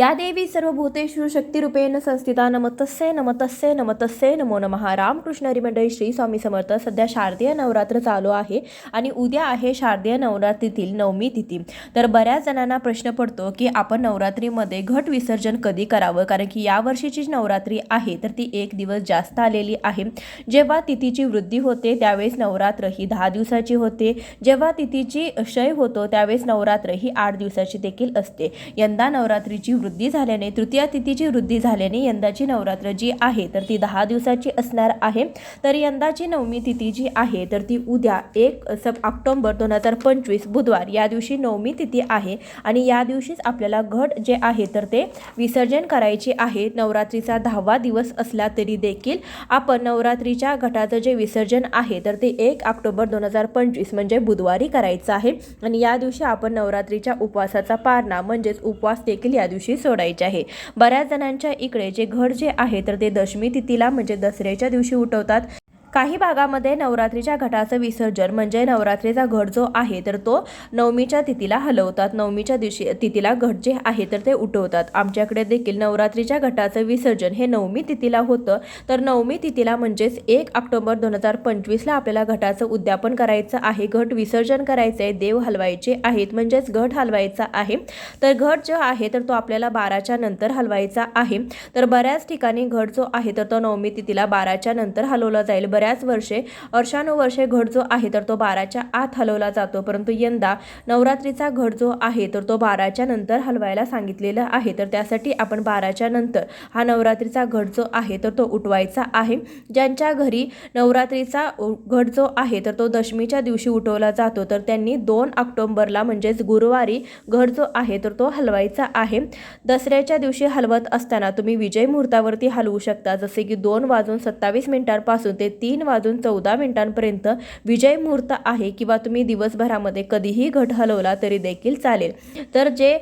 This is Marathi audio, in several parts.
या देवी सर्वभूतेषु शक्तिरूपेण संस्थिता नमतस्य नमतस्य नमतस्य नमो नमः रामकृष्ण हरिमंडळी श्री स्वामी समर्थ. सध्या शारदीय नवरात्र चालू आहे आणि उद्या आहे शारदीय नवरात्रीतील नवमी तिथी. तर बऱ्याच जणांना प्रश्न पडतो की आपण नवरात्रीमध्ये घट विसर्जन कधी करावं? कारण की या वर्षीची जी नवरात्री आहे तर ती एक दिवस जास्त आलेली आहे. जेव्हा तिथीची वृद्धी होते त्यावेळेस नवरात्र ही दहा दिवसाची होते. जेव्हा तिथीची क्षय होतो त्यावेळेस नवरात्र ही आठ दिवसाची देखील असते. यंदा नवरात्रीची वृद्धी वृद्धी झाल्याने तृतीया तिथीची वृद्धी झाल्याने यंदाची नवरात्र जी आहे तर ती दहा दिवसाची असणार आहे. तर यंदाची नवमी तिथी जी आहे तर ती उद्या एक सब ऑक्टोंबर दोन हजार पंचवीस बुधवार या दिवशी नवमी तिथी आहे. आणि या दिवशीच आपल्याला घट जे आहे तर ते विसर्जन करायचे आहे. नवरात्रीचा दहावा दिवस असला तरी देखील आपण नवरात्रीच्या घटाचं जे विसर्जन आहे तर ते एक ऑक्टोबर दोन हजार पंचवीस म्हणजे बुधवारी करायचं आहे. आणि या दिवशी आपण नवरात्रीच्या उपवासाचा पारणा म्हणजेच उपवास देखील या दिवशी सोडायचे आहे. बऱ्याच जणांच्या इकडे जे घट जे आहे तर ते दशमी तिथीला म्हणजे दसऱ्याच्या दिवशी उठवतात. काही भागामध्ये नवरात्रीच्या घटाचं विसर्जन म्हणजे नवरात्रीचा घट जो आहे तर तो नवमीच्या तिथीला हलवतात. नवमीच्या दिवशी तिथीला घट जे आहे तर ते उठवतात. आमच्याकडे देखील नवरात्रीच्या घटाचं विसर्जन हे नवमी तिथीला होतं. तर नवमी तिथीला म्हणजेच एक ऑक्टोबर दोन हजार पंचवीसला आपल्याला घटाचं उद्यापन करायचं आहे. घट विसर्जन करायचं आहे देव हलवायचे आहेत म्हणजेच घट हलवायचा आहे. तर घट जो आहे तर तो आपल्याला बाराच्या नंतर हलवायचा आहे. तर बऱ्याच ठिकाणी घट जो आहे तर तो नवमी तिथीला बाराच्या नंतर हलवला जाईल. बऱ्याच वर्षे वर्षानुवर्षे घट जो आहे तर तो बाराच्या आत हलवला जातो. परंतु यंदा नवरात्रीचा घट जो आहे तर तो बाराच्या नंतर हलवायला सांगितलेलं आहे. तर त्यासाठी आपण बाराच्या नंतर हा नवरात्रीचा घट जो आहे तर तो उठवायचा आहे. ज्यांच्या घरी नवरात्रीचा उ- घट जो आहे तर तो दशमीच्या दिवशी उठवला जातो. तर त्यांनी दोन ऑक्टोंबरला म्हणजेच गुरुवारी घट जो आहे तर तो हलवायचा आहे. दसऱ्याच्या दिवशी हलवत असताना तुम्ही विजय मुहूर्तावरती हलवू शकता. जसे की दोन वाजून सत्तावीस मिनिटांपासून ते तीन तीन वाजून चौदा मिनिटांपर्यंत विजय मुहूर्त आहे किंवा तुम्ही दिवसभरामध्ये कधीही घट हलवला तरी देखील चालेल. तर जे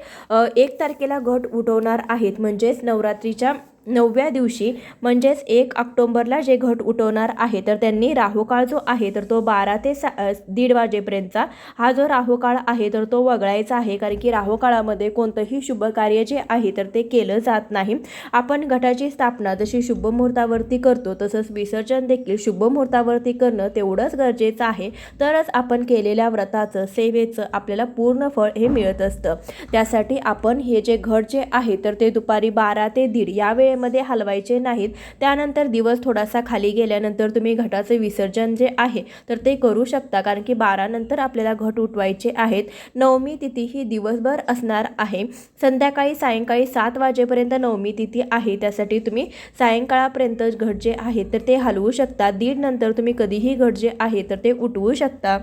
एक तारखेला घट उठवणार आहेत म्हणजेच नवरात्रीच्या नवव्या दिवशी म्हणजेच एक ऑक्टोंबरला जे घट उठवणार आहे तर त्यांनी राहुकाळ जो आहे तर तो बारा ते सा दीड वाजेपर्यंतचा हा जो राहुकाळ आहे तर तो वगळायचा आहे. कारण की राहुकाळामध्ये कोणतंही शुभ कार्य जे आहे तर ते केलं जात नाही. आपण घटाची स्थापना जशी शुभ मुहूर्तावरती करतो तसंच विसर्जन देखील शुभ मुहूर्तावरती करणं तेवढंच गरजेचं आहे. तरच आपण केलेल्या व्रताचं सेवेचं आपल्याला पूर्ण फळ हे मिळत असतं. त्यासाठी आपण हे जे घट जे आहे तर ते दुपारी बारा ते दीड या वेळेमध्ये हलवायचे नाहीत. त्यानंतर दिवस थोडासा खाली गेल्यानंतर तुम्ही घटाचे विसर्जन जे आहे तर ते करू शकता कारण की बारानंतर आपल्याला घट उठवायचे आहेत. नवमी तिथी ही दिवसभर असणार आहे. संध्याकाळी सायंकाळी सात वाजेपर्यंत नवमी तिथी आहे. त्यासाठी तुम्ही सायंकाळापर्यंत घट जे आहे तर ते हलवू शकता. दीड नंतर तुम्ही कधीही घट जे आहे तर ते उठवू शकता.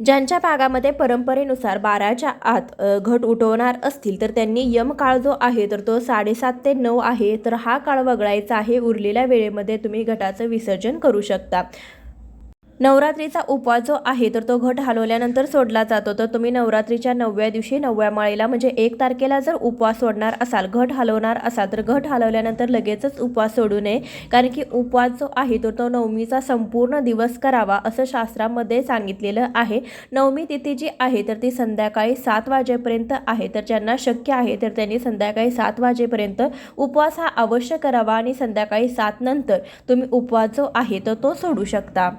ज्यांच्या भागामध्ये परंपरेनुसार बाराच्या आत घट उठवणार असतील तर त्यांनी यम काळ जो आहे तर तो साडेसात ते नऊ आहे. तर हा काळ वगळायचा आहे. उरलेल्या वेळेमध्ये तुम्ही घटाचं विसर्जन करू शकता. नवरात्रीचा उपवास जो आहे तर तो घट हलवल्यानंतर सोडला जातो. तर तुम्ही नवरात्रीच्या नवव्या दिवशी नवव्या माळीला म्हणजे एक तारखेला जर उपवास सोडणार असाल घट हलवणार असाल तर घट हलवल्यानंतर लगेचच उपवास सोडू नये. कारण की उपवास जो आहे तर तो नवमीचा संपूर्ण दिवस करावा असं शास्त्रामध्ये सांगितलेलं आहे. नवमी तिथी जी आहे तर ती संध्याकाळी सात वाजेपर्यंत आहे. तर ज्यांना शक्य आहे तर त्यांनी संध्याकाळी सात वाजेपर्यंत उपवास हा अवश्य करावा आणि संध्याकाळी सात नंतर तुम्ही उपवास जो आहे तर तो सोडू शकता.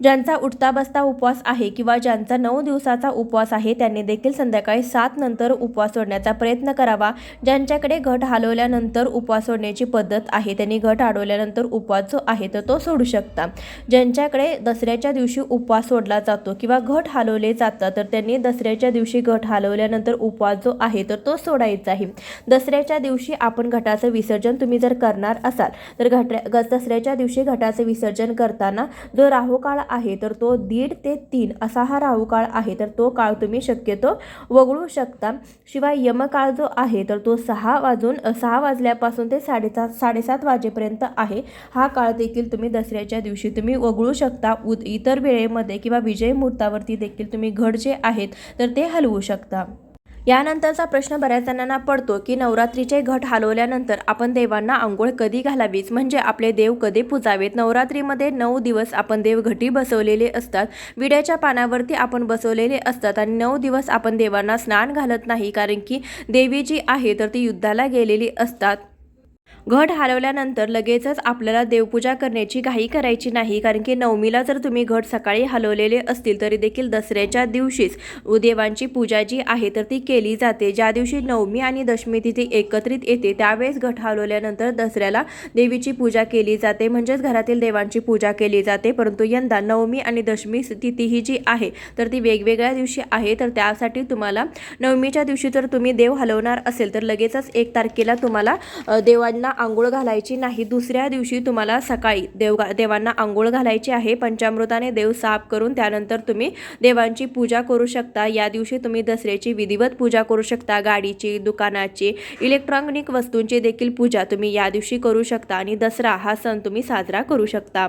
ज्यांचा उठता बसता उपवास आहे किंवा ज्यांचा नऊ दिवसाचा उपवास आहे त्यांनी देखील संध्याकाळी सात नंतर उपवास सोडण्याचा प्रयत्न करावा. ज्यांच्याकडे घट हलवल्यानंतर उपवास सोडण्याची पद्धत आहे त्यांनी घट अडवल्यानंतर उपवास जो आहे तर तो सोडू शकता. ज्यांच्याकडे दसऱ्याच्या दिवशी उपवास सोडला जातो किंवा घट हलवले जातात तर त्यांनी दसऱ्याच्या दिवशी घट हलवल्यानंतर उपवास जो आहे तर तो सोडायचा आहे. दसऱ्याच्या दिवशी आपण घटाचं विसर्जन तुम्ही जर करणार असाल तर घट दसऱ्याच्या दिवशी घटाचे विसर्जन करताना जो राहुकाळ आहे तर तो दीड ते तीन असा हा राहुकाळ आहे तर तो काळ तुम्ही शक्यतो वगळू शकता. शिवाय यमकाळ जो आहे तर तो सहा वाजून सहा वाजल्यापासून ते साडेसात साडेसात वाजेपर्यंत आहे. हा काळ देखील तुम्ही दसऱ्याच्या दिवशी तुम्ही वगळू शकता. उद इतर वेळेमध्ये किंवा विजय मुहूर्तावरती देखील तुम्ही घड जे आहेत तर ते हलवू शकता. यानंतरचा प्रश्न बऱ्याच जणांना पडतो की नवरात्रीचे घट हलवल्यानंतर आपण देवांना आंघोळ कधी घालावीच? म्हणजे आपले देव कधी पुजावेत? नवरात्रीमध्ये नऊ दिवस आपण देव घटी बसवलेले असतात. विड्याच्या पानावरती आपण बसवलेले असतात आणि नऊ दिवस आपण देवांना स्नान घालत नाही कारण की देवी जी आहे तर ती युद्धाला गेलेली असतात. घट हलवल्यानंतर लगेचच आपल्याला देवपूजा करण्याची घाई करायची नाही कारण की नवमीला जर तुम्ही घट सकाळी हलवलेले असतील तरी देखील दसऱ्याच्या दिवशीच देवांची पूजा जी आहे तर ती केली जाते. ज्या दिवशी नवमी आणि दशमी तिथी एकत्रित येते त्यावेळेस घट हलवल्यानंतर दसऱ्याला देवीची पूजा केली जाते. म्हणजेच घरातील देवांची पूजा केली जाते. परंतु यंदा नवमी आणि दशमी तिथी ही जी आहे तर ती वेगवेगळ्या दिवशी आहे. तर त्यासाठी तुम्हाला नवमीच्या दिवशी जर तुम्ही देव हलवणार असेल तर लगेचच एक तारखेला तुम्हाला देवा देवांना आंघोळ घालायची नाही. दुसऱ्या दिवशी तुम्हाला सकाळी देवगा देवांना आंघोळ घालायची आहे. पंचामृताने देव साफ करून त्यानंतर तुम्ही देवांची पूजा करू शकता. या दिवशी तुम्ही दसऱ्याची विधिवत पूजा करू शकता. गाडीची दुकानाची इलेक्ट्रॉनिक वस्तूंची देखील पूजा तुम्ही या दिवशी करू शकता आणि दसरा हा सण तुम्ही साजरा करू शकता.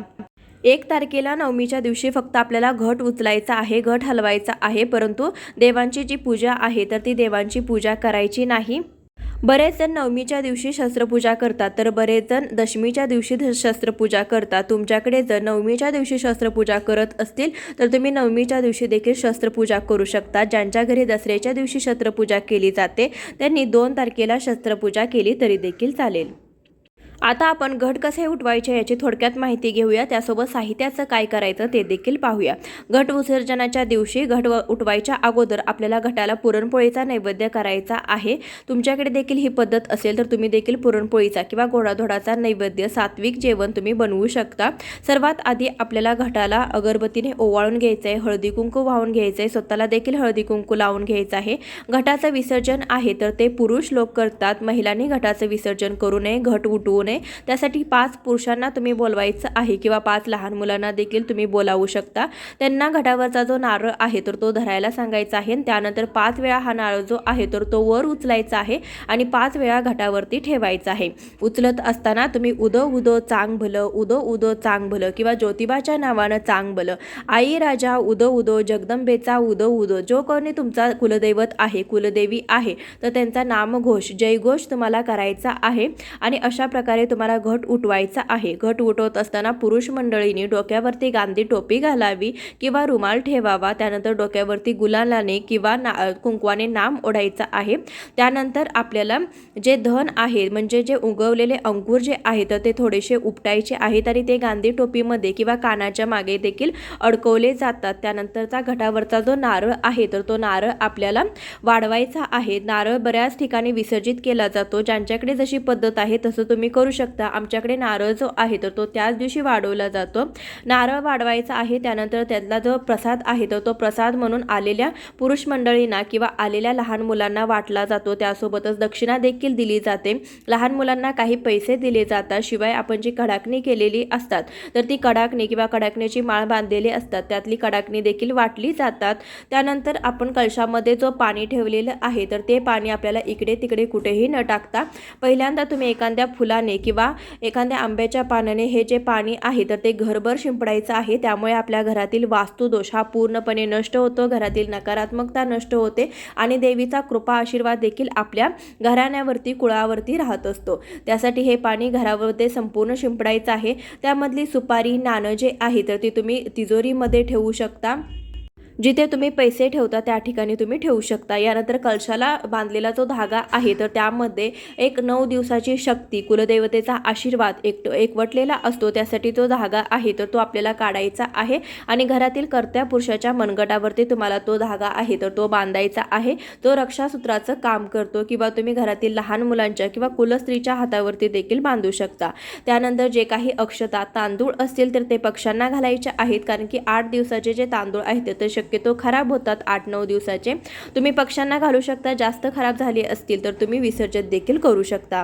एक तारखेला नवमीच्या दिवशी फक्त आपल्याला घट उचलायचा आहे घट हलवायचा आहे परंतु देवांची जी पूजा आहे तर ती देवांची पूजा करायची नाही. बरेच जण नवमीच्या दिवशी शस्त्रपूजा करतात तर बरेच जण दशमीच्या दिवशी शस्त्रपूजा करतात. तुमच्याकडे जर नवमीच्या दिवशी शस्त्रपूजा करत असतील तर तुम्ही नवमीच्या दिवशी देखील शस्त्रपूजा करू शकता. ज्यांच्या घरी दसऱ्याच्या दिवशी शस्त्रपूजा केली जाते त्यांनी दोन तारखेला शस्त्रपूजा केली तरी देखील चालेल. आता आपण घट कसे उठवायचे याची थोडक्यात माहिती घेऊया. त्यासोबत साहित्याचं काय करायचं ते देखील पाहूया. घट विसर्जनाच्या दिवशी घट व- उठवायच्या अगोदर आपल्याला घटाला पुरणपोळीचा नैवेद्य करायचा आहे. तुमच्याकडे देखील ही पद्धत असेल तर तुम्ही देखील पुरणपोळीचा किंवा गोडाधोडाचा नैवेद्य सात्विक जेवण तुम्ही बनवू शकता. सर्वात आधी आपल्याला घटाला अगरबत्तीने ओवाळून घ्यायचं आहे हळदी कुंकू वाहून घ्यायचं आहे स्वतःला देखील हळदी कुंकू लावून घ्यायचं आहे. घटाचं विसर्जन आहे तर ते पुरुष लोक करतात. महिलांनी घटाचं विसर्जन करू नये घट उठवू नये त्यासाठी पाच पुरुषांना तुम्ही बोलवायचं आहे किंवा पाच लहान मुलांना देखील तुम्ही बोलावू शकता. त्यांना घटावरचा जो नारळ आहे तर तो धरायला सांगायचा आहे आणि त्यानंतर पाच वेळा हा नारळ जो आहे तर तो वर उचलायचा आहे आणि पाच वेळा घटावरती ठेवायचा आहे. उचलत असताना तुम्ही उदो उदो चांग भलं उदो उदो चांग भलं किंवा ज्योतिबाच्या नावानं चांग भलं. आई राजा उदो उदो जगदंबेचा उदो उदो जो कोणी तुमचा कुलदैवत आहे कुलदेवी आहे तर त्यांचा नामघोष जयघोष तुम्हाला करायचा आहे. आणि अशा प्रकारे तुम्हाला घट उठवायचा आहे. घट उठवत असताना पुरुष मंडळींनी डोक्यावरती गांधी टोपी घालावी किंवा रुमाल ठेवावा. त्यानंतर डोक्यावरती गुलालाने किंवा ना कुंकवाने नाम ओढायचा आहे. त्यानंतर आपल्याला जे धन आहे म्हणजे जे उगवलेले अंकुर जे आहे तर ते थोडेसे उपटायचे आहेत आणि ते गांधी टोपीमध्ये किंवा कानाच्या मागे देखील अडकवले जातात. त्यानंतरचा घटावरचा जो नारळ आहे तर तो नारळ आपल्याला वाढवायचा आहे. नारळ बऱ्याच ठिकाणी विसर्जित केला जातो. ज्यांच्याकडे जशी पद्धत आहे तसं तुम्ही करू शकता. आमच्याकडे नारळ जो आहे तर तो त्याच दिवशी वाढवला जातो. नारळ वाढवायचा आहे त्यानंतर त्यातला जो प्रसाद आहे तर तो प्रसाद म्हणून आलेल्या पुरुष मंडळींना किंवा आलेल्या लहान मुलांना वाटला जातो. त्यासोबतच दक्षिणा देखील दिली जाते. लहान मुलांना काही पैसे दिले जातात शिवाय आपण जी कडाकणी केलेली असतात तर ती कडाकणी किंवा कडाकणीची माळ बांधलेली असतात. त्यातली कडाकणी देखील वाटली जातात. त्यानंतर आपण कलशामध्ये जो पाणी ठेवलेलं आहे तर ते पाणी आपल्याला इकडे तिकडे कुठेही न टाकता पहिल्यांदा तुम्ही एखाद्या फुलाने किंवा एखाद्या आंब्याच्या पानाने हे जे पाणी आहे तर ते घरभर शिंपडायचं आहे. त्यामुळे आपल्या घरातील वास्तुदोष हा पूर्णपणे नष्ट होतो घरातील नकारात्मकता नष्ट होते आणि देवीचा कृपा आशीर्वाद देखील आपल्या घराण्यावरती कुळावरती राहत असतो. त्यासाठी हे पाणी घरावरती संपूर्ण शिंपडायचं आहे. त्यामधली सुपारी नाणं जे आहे तर ती तुम्ही तिजोरीमध्ये ठेवू शकता. जिथे तुम्ही पैसे ठेवता त्या ठिकाणी तुम्ही ठेवू शकता. यानंतर कलशाला बांधलेला जो धागा आहे तर त्यामध्ये एक नऊ दिवसाची शक्ती कुलदेवतेचा आशीर्वाद एक एकवटलेला असतो. त्यासाठी तो धागा आहे तर तो आपल्याला काढायचा आहे आणि घरातील कर्त्या पुरुषाच्या मनगटावरती तुम्हाला तो धागा आहे तर तो बांधायचा आहे. तो रक्षासूत्राचं काम करतो किंवा तुम्ही घरातील लहान मुलांच्या किंवा कुलस्त्रीच्या हातावरती देखील बांधू शकता. त्यानंतर जे काही अक्षता तांदूळ असतील तर ते पक्ष्यांना घालायचे आहेत कारण की आठ दिवसाचे जे तांदूळ आहेत ते शक्यतो खराब होतात आठ नऊ दिवसाचे. तुम्ही पक्ष्यांना घालू शकता. जास्त खराब झाले असतील तर तुम्ही विसर्जन देखील करू शकता.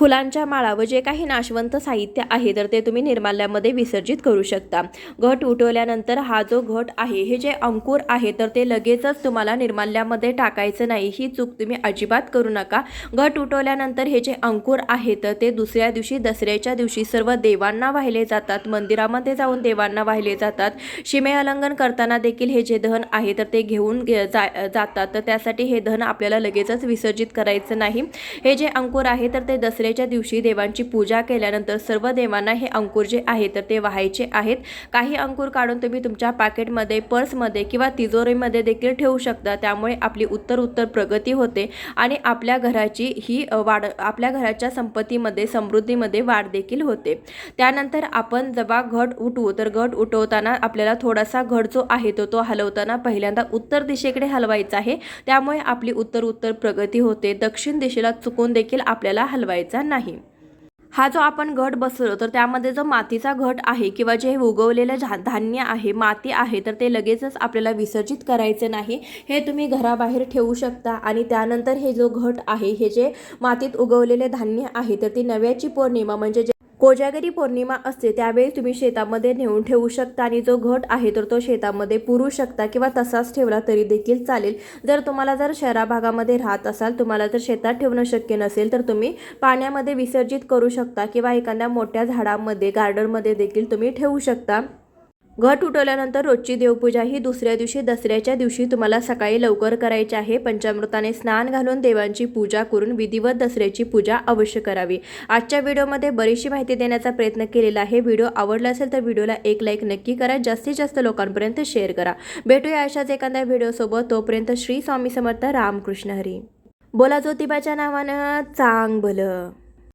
फुलांच्या माळा व जे काही नाशवंत साहित्य आहे तर ते तुम्ही निर्माल्यामध्ये विसर्जित करू शकता. घट उठवल्यानंतर हा जो घट आहे हे जे अंकुर आहे तर ते लगेचच तुम्हाला निर्माल्यामध्ये टाकायचं नाही ही चूक तुम्ही अजिबात करू नका. घट उठवल्यानंतर हे जे अंकुर आहे तर ते दुसऱ्या दिवशी दसऱ्याच्या दिवशी सर्व देवांना वाहिले जातात मंदिरामध्ये जाऊन देवांना वाहिले जातात. शिमे अलंघन करताना देखील हे जे धन आहे तर ते घेऊन गे जा जातात. तर त्यासाठी हे धन आपल्याला लगेचच विसर्जित करायचं नाही. हे जे अंकुर आहे तर ते दसऱ्या दसऱ्याच्या दिवशी देवांची पूजा केल्यानंतर सर्व देवांना हे अंकुर जे आहे तर ते व्हायचे आहेत. काही अंकुर काढून तुम्ही तुमच्या पाकेटमध्ये पर्समध्ये किंवा तिजोरीमध्ये देखील ठेवू शकता. त्यामुळे आपली उत्तर उत्तर प्रगती होते आणि आपल्या घराची ही वाढ आपल्या घराच्या संपत्तीमध्ये समृद्धीमध्ये वाढ देखील होते. त्यानंतर आपण जेव्हा घट उठवू तर घट उठवताना आपल्याला थोडासा घट जो आहे तो तो हलवताना पहिल्यांदा उत्तर दिशेकडे हलवायचा आहे. त्यामुळे आपली उत्तर उत्तर प्रगती होते. दक्षिण दिशेला चुकून देखील आपल्याला हलवायचं नाही. हा जो आपण घट बसवलो तर त्यामध्ये जो मातीचा घट आहे किंवा जे उगवलेलं झा धान्य आहे माती आहे तर ते लगेचच आपल्याला विसर्जित करायचं नाही. हे तुम्ही घराबाहेर ठेवू शकता आणि त्यानंतर हे जो घट आहे हे जे मातीत उगवलेले धान्य आहे तर ती नव्याची पौर्णिमा म्हणजे जे कोजागरी पौर्णिमा असते त्यावेळी तुम्ही शेतामध्ये नेऊन ठेवू शकता आणि जो घट आहे तर तो शेतामध्ये पुरू शकता किंवा तसाच ठेवला तरी देखील चालेल. जर तुम्हाला जर शहरा भागामध्ये राहत असाल तुम्हाला जर शेतात ठेवणं शक्य नसेल तर तुम्ही पाण्यामध्ये विसर्जित करू शकता किंवा एखाद्या मोठ्या झाडामध्ये गार्डनमध्ये देखील तुम्ही ठेवू शकता. घट उठवल्यानंतर रोजची देवपूजा ही दुसऱ्या दिवशी दसऱ्याच्या दिवशी तुम्हाला सकाळी लवकर करायची आहे. पंचामृताने स्नान घालून देवांची पूजा करून विधिवत दसऱ्याची पूजा अवश्य करावी. आजच्या व्हिडिओमध्ये बरीचशी माहिती देण्याचा प्रयत्न केलेला आहे. व्हिडिओ आवडला असेल तर व्हिडिओला एक लाईक नक्की करा. जास्तीत जास्त लोकांपर्यंत शेअर करा. भेटूया अशाच एखाद्या व्हिडिओसोबत. तोपर्यंत श्री स्वामी समर्थ. रामकृष्ण हरी. बोला ज्योतिबाच्या नावानं चांग भलं